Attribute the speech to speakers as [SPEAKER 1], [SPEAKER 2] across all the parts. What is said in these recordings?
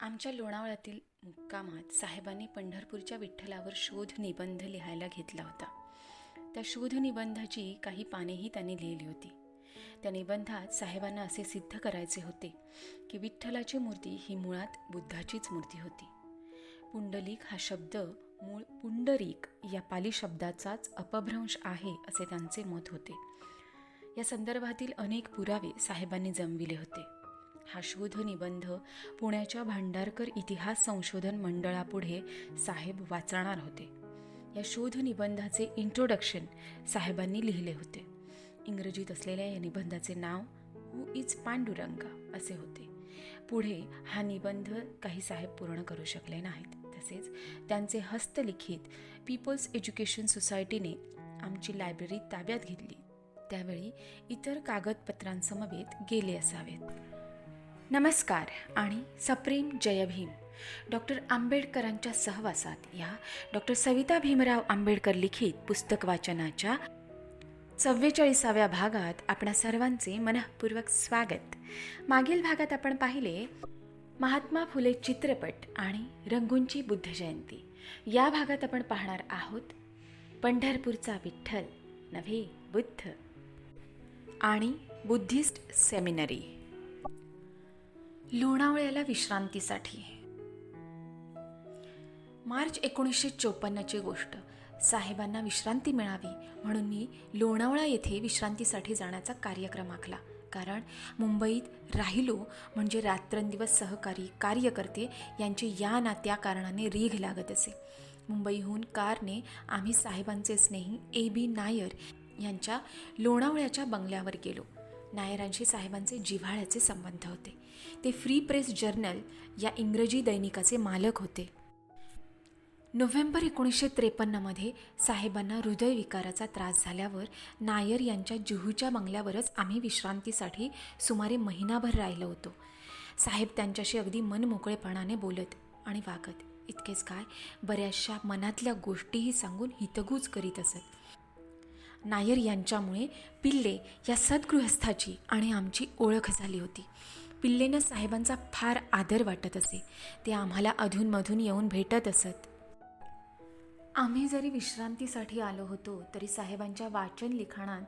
[SPEAKER 1] आमच्या लोणावळ्यातील मुक्कामात साहेबांनी पंढरपूरच्या विठ्ठलावर शोध निबंध लिहायला घेतला होता. त्या शोध निबंधाची काही पानेही त्यांनी लिहिली होती. त्या निबंधात साहेबांना असे सिद्ध करायचे होते की विठ्ठलाची मूर्ती ही मुळात बुद्धाचीच मूर्ती होती. पुंडलिक हा शब्द मूळ पुंडरीक या पाली शब्दाचाच अपभ्रंश आहे असे त्यांचे मत होते. या संदर्भातील अनेक पुरावे साहेबांनी जमविले होते. हा शोध निबंध पुण्याच्या भांडारकर इतिहास संशोधन मंडळापुढे साहेब वाचणार होते. या शोध निबंधाचे इंट्रोडक्शन साहेबांनी लिहिले होते. इंग्रजीत असलेल्या या निबंधाचे नाव हु इज पांडुरंगा? असे होते. पुढे हा निबंध काही साहेब पूर्ण करू शकले नाहीत. तसेच त्यांचे हस्तलिखित पीपल्स एज्युकेशन सोसायटीने आमची लायब्ररी ताब्यात घेतली. त्यावेळी इतर कागदपत्रांसमवेत गेले असावेत. नमस्कार आणि सप्रेम जय भीम. डॉक्टर आंबेडकरांच्या सहवासात या डॉक्टर सविता भीमराव आंबेडकर लिखित पुस्तक वाचनाच्या चव्वेचाळीसाव्या भागात आपणा सर्वांचे मनःपूर्वक स्वागत. मागील भागात आपण पाहिले महात्मा फुले चित्रपट आणि रंगूंची बुद्ध जयंती या भागात आपण पाहणार आहोत पंढरपूरचा विठ्ठल नव्हे बुद्ध. आणि बुद्धिस्ट सेमिनरी. लोणावळ्याला विश्रांतीसाठी. मार्च एकोणीसशे चोपन्नची गोष्ट. साहेबांना विश्रांती मिळावी म्हणून मी लोणावळा येथे विश्रांतीसाठी जाण्याचा कार्यक्रम आखला. कारण मुंबईत राहिलो म्हणजे रात्रंदिवस सहकारी कार्यकर्ते यांची या नात्या कारणाने रीघ लागत असे. मुंबईहून कारने आम्ही साहेबांचे स्नेही ए बी नायर यांच्या लोणावळ्याच्या बंगल्यावर गेलो. नायरांशी साहेबांचे जिव्हाळ्याचे संबंध होते. ते फ्री प्रेस जर्नल या इंग्रजी दैनिकाचे मालक होते. नोव्हेंबर एकोणीसशे त्रेपन्नमध्ये साहेबांना हृदयविकाराचा त्रास झाल्यावर नायर यांच्या जुहूच्या बंगल्यावरच आम्ही विश्रांतीसाठी सुमारे महिनाभर राहिलो होतो. साहेब त्यांच्याशी अगदी मनमोकळेपणाने बोलत आणि वागत. इतकेच काय बऱ्याचशा मनातल्या गोष्टीही सांगून हितगूज करीत असत. नायर यांच्यामुळे पिल्ले या सद्गृहस्थाची आणि आमची ओळख झाली होती. पिल्लेनं साहेबांचा फार आदर वाटत असे. ते आम्हाला अधूनमधून येऊन भेटत असत. आम्ही जरी विश्रांतीसाठी आलो होतो तरी साहेबांच्या वाचन लिखाणात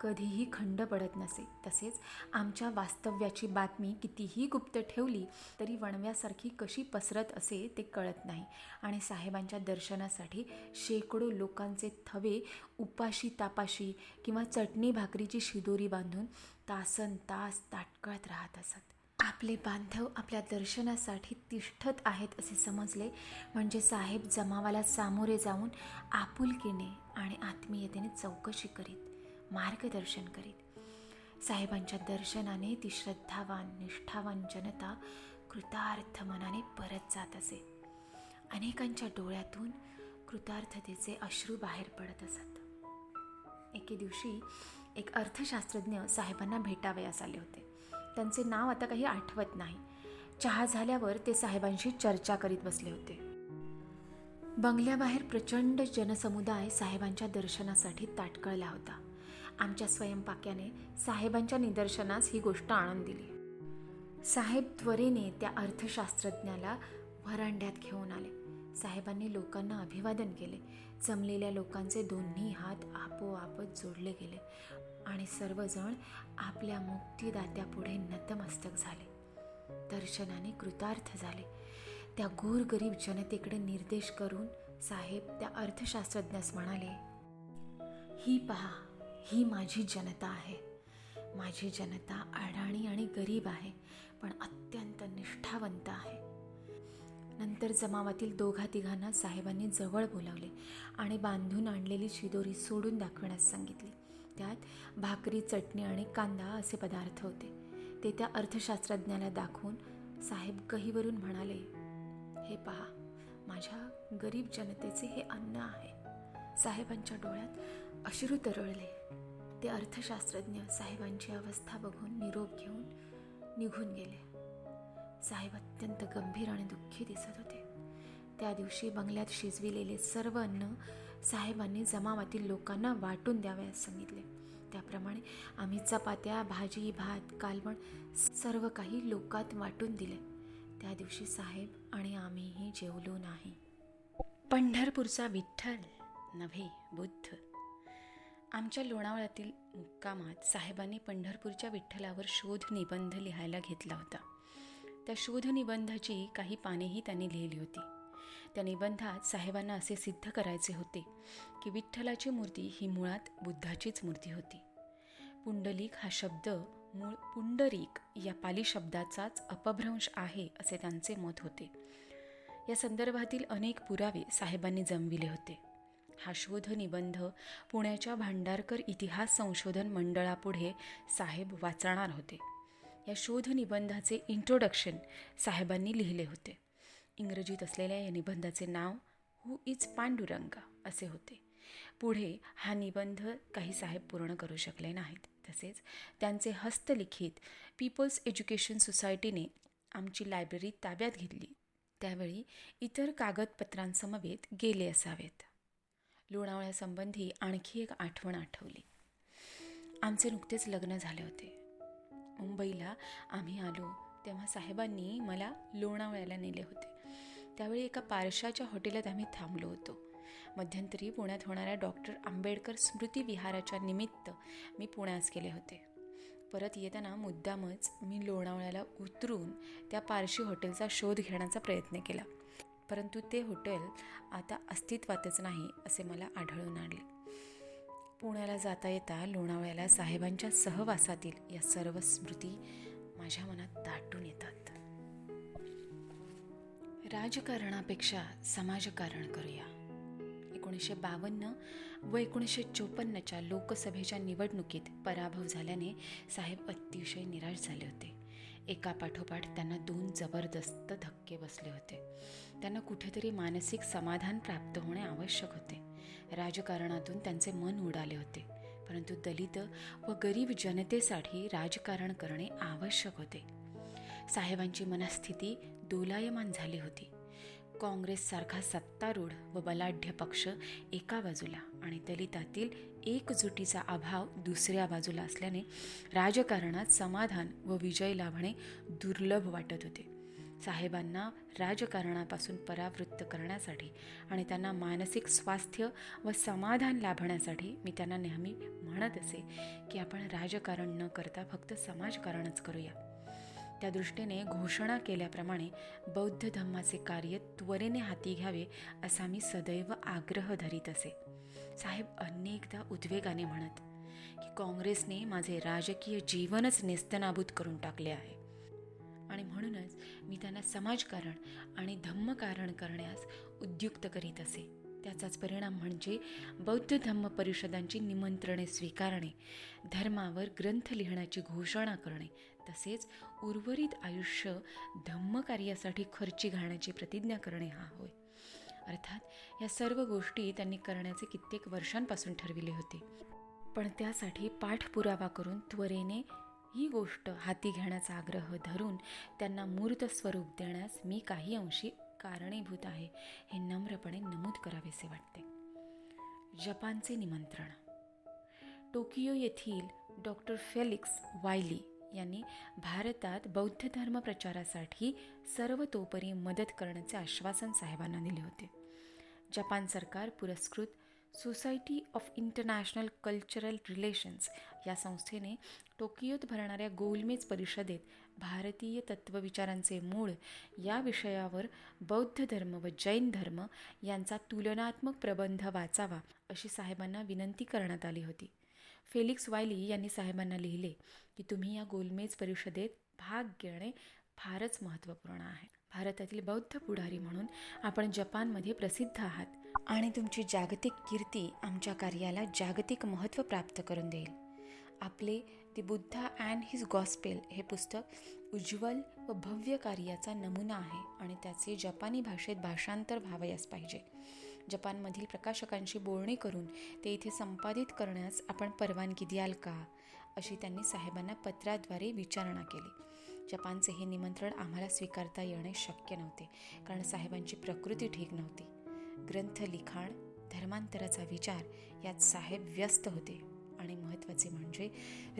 [SPEAKER 1] कधीही खंड पडत नसे. तसेच आमच्या वास्तव्याची बातमी कितीही गुप्त ठेवली तरी वणव्यासारखी कशी पसरत असे ते कळत नाही. आणि साहेबांच्या दर्शनासाठी शेकडो लोकांचे थवे उपाशी तापाशी किंवा चटणी भाकरीची शिदोरी बांधून तासन तास ताटकळत राहत असत. आपले बांधव आपल्या दर्शनासाठी तिष्ठत आहेत असे समजले. म्हणजे साहेब जमावाला सामोरे जाऊन आपुलकीने आणि आत्मीयतेने चौकशी करीत मार्गदर्शन करीत. साहेबांच्या दर्शनाने ती श्रद्धावान निष्ठावान जनता कृतार्थ मनाने परत जात असे. अनेकांच्या डोळ्यातून कृतार्थतेचे अश्रू बाहेर पडत असत. एके दिवशी एक अर्थशास्त्रज्ञ साहेबांना भेटावयास आले होते. त्यांचे नाव आता काही आठवत नाही. चहा झाल्यावर ते साहेबांशी चर्चा करीत बसले होते. बंगल्याबाहेर प्रचंड जनसमुदाय साहेबांच्या दर्शनासाठी ताटकळला होता. आमच्या स्वयंपाक्याने साहेबांच्या निदर्शनास ही गोष्ट आणून दिली. साहेब त्वरेने त्या अर्थशास्त्रज्ञाला व्हरांड्यात घेऊन आले. साहेबांनी लोकांना अभिवादन केले. जमलेल्या लोकांचे दोन्ही हात आपोआपच जोडले गेले. आणि सर्वजण आपल्या मुक्तिदात्यापुढे नतमस्तक झाले. दर्शनाने कृतार्थ झाले. त्या गोरगरीब जनतेकडे निर्देश करून साहेब त्या अर्थशास्त्रज्ञास म्हणाले ही पहा ही माझी जनता आहे. माझी जनता अडाणी आणि गरीब आहे पण अत्यंत निष्ठावंत आहे. नंतर जमावातील दोघा तिघांना साहेबांनी जवळ बोलावले आणि बांधून आणलेली शिदोरी सोडून दाखवण्यास सांगितली. त्यात भाकरी चटणी आणि कांदा असे पदार्थ होते. ते त्या अर्थशास्त्रज्ञाला दाखवून साहेब गहीवरून म्हणाले हे पहा माझ्या गरीब जनतेचे हे अन्न आहे. साहेबांच्या डोळ्यात अश्रू तरळले. ते अर्थशास्त्रज्ञ साहेबांची अवस्था बघून निरोप घेऊन निघून गेले. साहेब अत्यंत गंभीर आणि दुःखी दिसत होते. त्या दिवशी बंगल्यात शिजविलेले सर्व अन्न साहेबांनी जमावातील लोकांना वाटून द्यावयास सांगितले. त्याप्रमाणे आम्ही चपात्या भाजी भात कालवण सर्व काही लोकात वाटून दिले. त्या दिवशी दिवशी साहेब आणि आम्हीही जेवलो नाही. पंढरपूरचा विठ्ठल नव्हे बुद्ध. आमच्या लोणावळ्यातील मुक्कामात साहेबांनी पंढरपूरच्या विठ्ठलावर शोध निबंध लिहायला घेतला होता. त्या शोध निबंधाची काही पानेही त्यांनी लिहिली होती. त्या निबंधात साहेबांना असे सिद्ध करायचे होते की विठ्ठलाची मूर्ती ही मुळात बुद्धाचीच मूर्ती होती. पुंडलिक हा शब्द मूळ पुंडरीक या पाली शब्दाचाच अपभ्रंश आहे असे त्यांचे मत होते. या संदर्भातील अनेक पुरावे साहेबांनी जमविले होते. हा शोध निबंध पुण्याच्या भांडारकर इतिहास संशोधन मंडळापुढे साहेब वाचणार होते. या शोध निबंधाचे इंट्रोडक्शन साहेबांनी लिहिले होते. इंग्रजीत असलेल्या या निबंधाचे नाव हू इज पांडुरंगा असे होते. पुढे हा निबंध काही साहेब पूर्ण करू शकले नाहीत. तसेच त्यांचे हस्तलिखित पीपल्स एज्युकेशन सोसायटीने आमची लायब्ररी ताब्यात घेतली. त्यावेळी इतर कागदपत्रांसमवेत गेले असावेत. लोणावळ्यासंबंधी आणखी एक आठवण आठवली. आमचे नुकतेच लग्न झाले होते. मुंबईला आम्ही आलो तेव्हा साहेबांनी मला लोणावळ्याला नेले होते. त्यावेळी एका पारशाच्या हॉटेलात आम्ही थांबलो होतो. मध्यंतरी पुण्यात होणाऱ्या डॉक्टर आंबेडकर स्मृती विहाराच्या निमित्त मी पुण्यास गेले होते. परत येताना मुद्दामच मी लोणावळ्याला उतरून त्या पारशी हॉटेलचा शोध घेण्याचा प्रयत्न केला. परंतु ते हॉटेल आता अस्तित्वातच नाही असे मला आढळून आणले पुण्याला जाता येता लोणावळ्याला साहेबांच्या सहवासातील या सर्व स्मृती माझ्या मनात दाटून येतात. राजकारणापेक्षा समाजकारण करूया. एकोणीसशे बावन्न व एकोणीसशे चोपन्नच्या लोकसभेच्या निवडणुकीत पराभव झाल्याने साहेब अतिशय निराश झाले होते. एका पाठोपाठ त्यांना दोन जबरदस्त धक्के बसले होते. त्यांना कुठेतरी मानसिक समाधान प्राप्त होणे आवश्यक होते. राजकारणातून त्यांचे मन उडाले होते परंतु दलित व गरीब जनतेसाठी राजकारण करणे आवश्यक होते. साहेबांची मनस्थिती दोलायमान झाली होती. काँग्रेससारखा सत्तारूढ व बलाढ्य पक्ष एका बाजूला आणि दलितातील एकजुटीचा अभाव दुसऱ्या बाजूला असल्याने राजकारणात समाधान व विजय लाभणे दुर्लभ वाटत होते. साहेबांना राजकारणापासून परावृत्त करण्यासाठी आणि त्यांना मानसिक स्वास्थ्य व समाधान लाभण्यासाठी मी त्यांना नेहमी म्हणत असे की आपण राजकारण न करता फक्त समाजकारणच करूया. त्या दृष्टीने घोषणा केल्याप्रमाणे बौद्ध धम्माचे कार्य त्वरेने हाती घ्यावे असा मी सदैव आग्रह धरीत असे. साहेब अनेकदा उद्वेगाने म्हणत की काँग्रेसने माझे राजकीय जीवनच नेस्तनाबूत करून टाकले आहे. आणि म्हणूनच मी त्यांना समाजकारण आणि धम्मकारण करण्यास उद्युक्त करीत असे. त्याचाच परिणाम म्हणजे बौद्ध धम्म परिषदांची निमंत्रणे स्वीकारणे धर्मावर ग्रंथ लिहिण्याची घोषणा करणे तसेच उर्वरित आयुष्य धम्मकार्यासाठी खर्ची घालण्याची प्रतिज्ञा करणे हा होय. अर्थात या सर्व गोष्टी त्यांनी करण्याचे कित्येक वर्षांपासून ठरविले होते. पण त्यासाठी पाठपुरावा करून त्वरेने ही गोष्ट हाती घेण्याचा आग्रह धरून त्यांना मूर्त स्वरूप देण्यास मी काही अंशी कारणीभूत आहे हे नम्रपणे नमूद करावेसे वाटते. जपानचे निमंत्रण. टोकियो येथील डॉक्टर फेलिक्स वायली यांनी भारतात बौद्ध धर्म प्रचारासाठी सर्वतोपरी मदत करण्याचे आश्वासन साहेबांना दिले होते. जपान सरकार पुरस्कृत society of international cultural relations या संस्थेने टोकियोत भरणाऱ्या गोलमेज परिषदेत भारतीय तत्त्वविचारांचे मूळ या विषयावर बौद्ध धर्म व जैन धर्म यांचा तुलनात्मक प्रबंध वाचावा अशी साहेबांना विनंती करण्यात आली होती. फेलिक्स वायली यांनी साहेबांना लिहिले की तुम्ही या गोलमेज परिषदेत भाग घेणे फारच महत्त्वपूर्ण आहे. भारतातील बौद्ध पुढारी म्हणून आपण जपानमध्ये प्रसिद्ध आहात. आणि तुमची जागतिक कीर्ती आमच्या कार्याला जागतिक महत्त्व प्राप्त करून देईल. आपले the Buddha and his gospel हे पुस्तक उज्ज्वल व भव्य कार्याचा नमुना आहे आणि त्याचे जपानी भाषेत भाषांतर व्हावयास पाहिजे. जपानमधील प्रकाशकांशी बोलणी करून ते इथे संपादित करण्यास आपण परवानगी द्याल का? अशी त्यांनी साहेबांना पत्राद्वारे विचारणा केली. जपानचे हे निमंत्रण आम्हाला स्वीकारता येणे शक्य नव्हते कारण साहेबांची प्रकृती ठीक नव्हती. ग्रंथ लिखाण धर्मांतराचा विचार यात साहेब व्यस्त होते. आणि महत्त्वाचे म्हणजे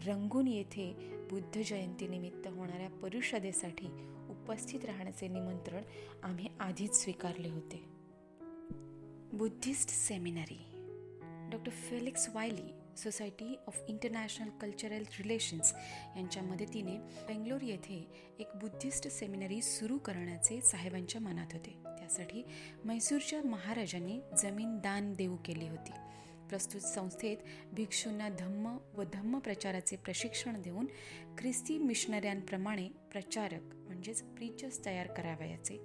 [SPEAKER 1] रंगून येथे बुद्ध जयंतीनिमित्त होणाऱ्या परिषदेसाठी उपस्थित राहण्याचे निमंत्रण आम्ही आधीच स्वीकारले होते. Buddhist seminary doctor Felix Wylie society of international cultural relations यांच्या मदतीने बेंगलोर येथे एक बुद्धिस्ट सेमिनरी सुरू करण्याचे साहेबांच्या मनात होते. त्यासाठी म्हैसूरच्या महाराजांनी जमीन दान देऊ केली होती. प्रस्तुत संस्थेत भिक्षूंना धम्म व धम्म प्रचाराचे प्रशिक्षण देऊन ख्रिस्ती मिशनऱ्यांप्रमाणे प्रचारक म्हणजेच प्रीचर्स तयार करावयाचे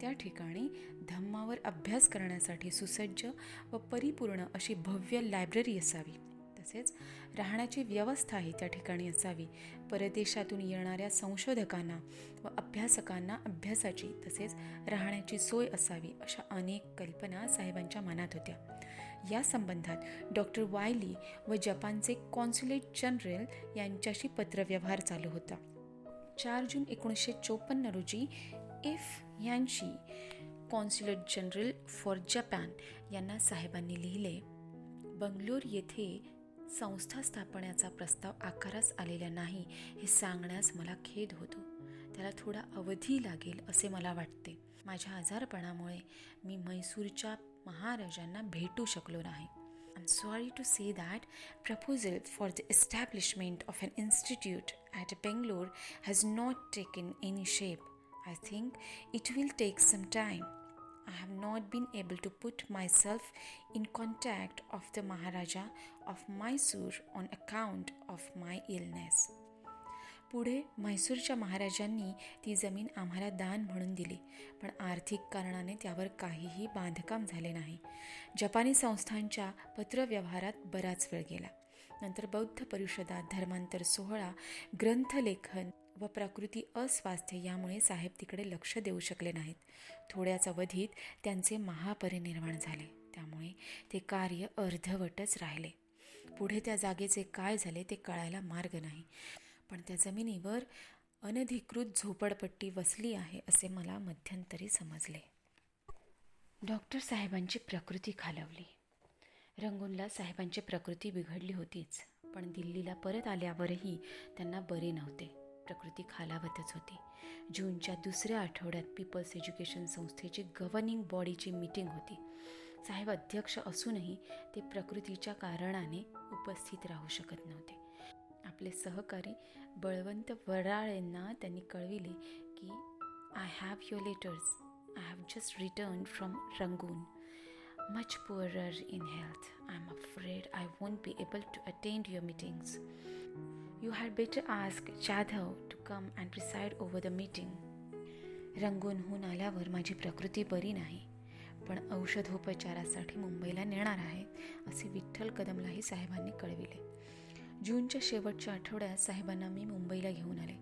[SPEAKER 1] त्या ठिकाणी धम्मावर अभ्यास करण्यासाठी सुसज्ज व परिपूर्ण अशी भव्य लायब्ररी असावी. तसेच राहण्याची व्यवस्थाही त्या ठिकाणी असावी. परदेशातून येणाऱ्या संशोधकांना व अभ्यासकांना अभ्यासाची तसेच राहण्याची सोय असावी अशा अनेक कल्पना साहेबांच्या मनात होत्या. या संबंधात डॉक्टर वायली व जपानचे कॉन्सुलेट जनरल यांच्याशी पत्रव्यवहार चालू होता. चार जून एकोणीसशे चोपन्न रोजी इफ यांची कॉन्सुलेट जनरल फॉर जपान यांना साहेबांनी लिहिले बंगलोर येथे संस्था स्थापण्याचा प्रस्ताव आकारास आलेला नाही हे सांगण्यास मला खेद होतो. त्याला थोडा अवधी लागेल असे मला वाटते. माझ्या आजारपणामुळे मी म्हैसूरच्या महाराजांना भेटू शकलो नाही. I am sorry to say that proposal for the establishment of an institute at Bangalore has not taken any shape I think it will take some time. I have not been able to put myself in contact of the Maharaja of Mysore on account of my illness. पुढे म्हैसूरच्या महाराजांनी ती जमीन आम्हाला दान म्हणून दिली पण आर्थिक कारणाने त्यावर काहीही बांधकाम झाले नाही जपानी संस्थांच्या पत्रव्यवहारात बराच वेळ गेला नंतर बौद्ध परिषदात धर्मांतर सोहळा ग्रंथलेखन व प्रकृती अस्वास्थ्य यामुळे साहेब तिकडे लक्ष देऊ शकले नाहीत. थोड्याच अवधीत त्यांचे महापरिनिर्वाण झाले. त्यामुळे ते कार्य अर्धवटच राहिले. पुढे त्या जागेचे काय झाले ते कळायला मार्ग नाही. पण त्या जमिनीवर अनधिकृत झोपडपट्टी वसली आहे असे मला मध्यंतरी समजले. डॉक्टर साहेबांची प्रकृती खालवली. रंगूनला साहेबांची प्रकृती बिघडली होतीच पण दिल्लीला परत आल्यावरही त्यांना बरे नव्हते. प्रकृती खालावतच होती. जूनच्या दुसऱ्या आठवड्यात पीपल्स एज्युकेशन संस्थेची गव्हर्निंग बॉडीची मीटिंग होती. साहेब अध्यक्ष असूनही ते प्रकृतीच्या कारणाने उपस्थित राहू शकत नव्हते. आपले सहकारी बळवंत वराळेंना त्यांनी कळविले की I have your letters I have just return from Rangoon much poorer in health I am afraid I won't be able to attend your meetings You had better ask Jadhav to come and preside over the meeting. रंगूनहून आल्यावर माझी प्रकृती बरी नाही पण औषधोपचारासाठी मुंबईला नेणार आहे असे विठ्ठल कदमलाही साहेबांनी कळविले. जूनच्या शेवटच्या आठवड्यात साहेबांना मी मुंबईला घेऊन आले.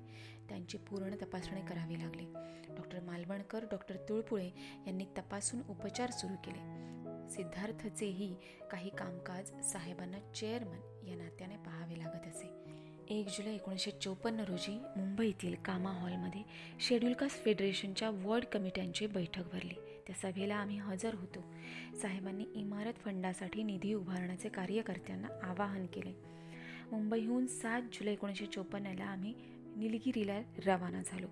[SPEAKER 1] त्यांची पूर्ण तपासणी करावी लागली. डॉक्टर मालवणकर डॉक्टर तुळपुळे यांनी तपासून उपचार सुरू केले. सिद्धार्थचेही काही कामकाज साहेबांना चेअरमन या नात्याने पाहावे लागत असे. एक जुलै एकोणीसशे चोपन्न रोजी मुंबईतील कामा हॉलमध्ये शेड्यूल कास्ट फेडरेशनच्या वॉर्ड कमिट्यांची बैठक भरली. त्या सभेला आम्ही हजर होतो. साहेबांनी इमारत फंडासाठी निधी उभारण्याचे कार्यकर्त्यांना आवाहन केले. मुंबईहून सात जुलै एकोणीसशे चोपन्नला आम्ही निलगिरीला रवाना झालो.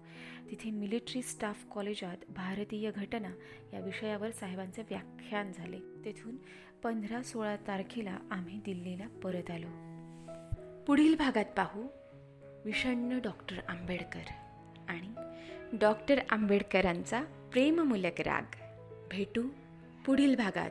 [SPEAKER 1] तिथे मिलिटरी स्टाफ कॉलेजात भारतीय घटना या विषयावर साहेबांचे व्याख्यान झाले. तेथून पंधरा सोळा तारखेला आम्ही दिल्लीला परत आलो. पुढील भागात पाहू. विषण्ण डॉक्टर आंबेडकर आणि डॉक्टर आंबेडकरांचा प्रेममूलक राग. भेटू पुढील भागात.